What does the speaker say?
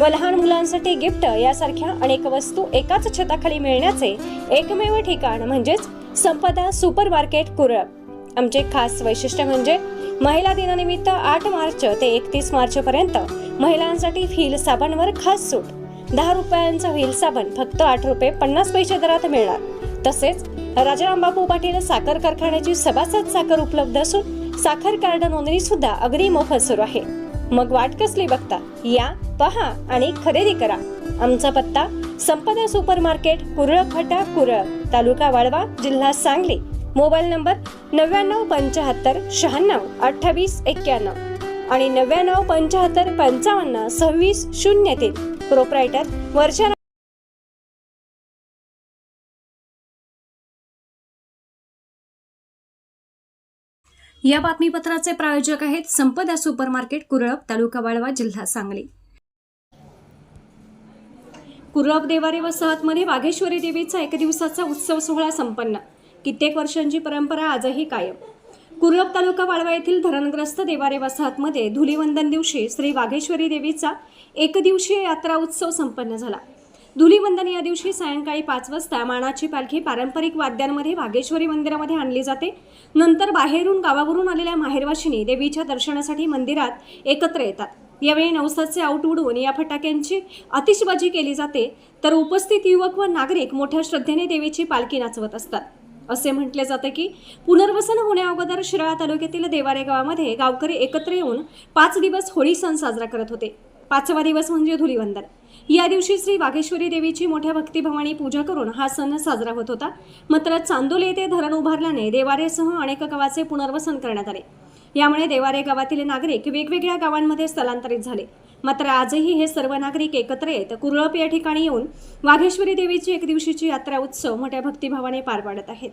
व लहान मुलांसाठी गिफ्ट यासारख्या अनेक वस्तू एकाच छताखाली मिळण्याचे एकमेव ठिकाण म्हणजेच संपदा सुपर मार्केट कुरळ. आमचे खास वैशिष्ट्य म्हणजे महिला दिनानिमित्त आठ मार्च ते एकतीस मार्च पर्यंत महिलांसाठी व्हील साबणवर खास सूट. दहा रुपयांचा व्हील साबण फक्त आठ रुपये पन्नास पैसे दरात मिळणार. तसेच राजारामबापू पाटील साखर कारखान्याची सभासद साखर उपलब्ध असून साखर कार्ड नोंदणी सुद्धा अगदी मोफत सुरू आहे. मग वाट कसली बघता? या पहा आणि खरेदी करा. आमचा पत्ता संपदा सुपर मार्केट कुरळ फटा कुरळ तालुका वाळवा जिल्हा सांगली. मोबाईल नंबर नव्याण्णव पंच्याहत्तर शहाण्णव अठ्ठावीस एक्क्याण्णव आणि नव्याण्णव पंच्याहत्तर पंचावन्न सव्वीस शून्य तीन. प्रोप्रायटर वर्षा या बातमीपत्राचे प्रायोजक आहेत संपदा सुपर मार्केट कुरळप तालुका वाळवा जिल्हा सांगली. कुरळप देवारे वसाहतमध्ये वाघेश्वरी देवीचा एक दिवसाचा उत्सव सोहळा संपन्न. कित्येक वर्षांची परंपरा आजही कायम. कुरळप तालुका वाळवा येथील धरणग्रस्त देवारे वसाहतमध्ये धुलीवंदन दिवशी श्री वाघेश्वरी देवीचा एकदिवसीय यात्रा उत्सव संपन्न झाला. धुलीवंदन या दिवशी सायंकाळी पाच वाजता मानाची पालखी पारंपरिक वाद्यांमध्ये वाघेश्वरी मंदिरामध्ये आणली जाते. नंतर बाहेरून गावावरून आलेल्या माहेरवाशिनी देवीच्या दर्शनासाठी मंदिरात एकत्र येतात. यावेळी नवसाचे आऊट उडवून या फटाक्यांची आतिषबाजी केली जाते तर उपस्थित युवक व नागरिक मोठ्या श्रद्धेने देवीची पालखी नाचवत असतात. असे म्हटले जाते की पुनर्वसन होण्याअगोदर शिराळा तालुक्यातील देवारे गावामध्ये गावकरी एकत्र येऊन पाच दिवस होळी सण साजरा करत होते. पाचवा दिवस म्हणजे धुलीवंदन. या दिवशी श्री वाघेश्वरी देवीची मोठ्या भक्तिभावाने पूजा करून हा सण साजरा होत होता. मात्र चांदोली येथे धरण उभारल्याने देवारेसह अनेक गावाचे पुनर्वसन करण्यात आले. यामुळे देवारे गावातील नागरिक वेगवेगळ्या गावांमध्ये स्थलांतरित झाले. मात्र आजही हे सर्व नागरिक एकत्र येत कुरळप या ठिकाणी येऊन वाघेश्वरी देवीची एक दिवशीची यात्रा उत्सव मोठ्या भक्तिभावाने पार पाडत आहेत.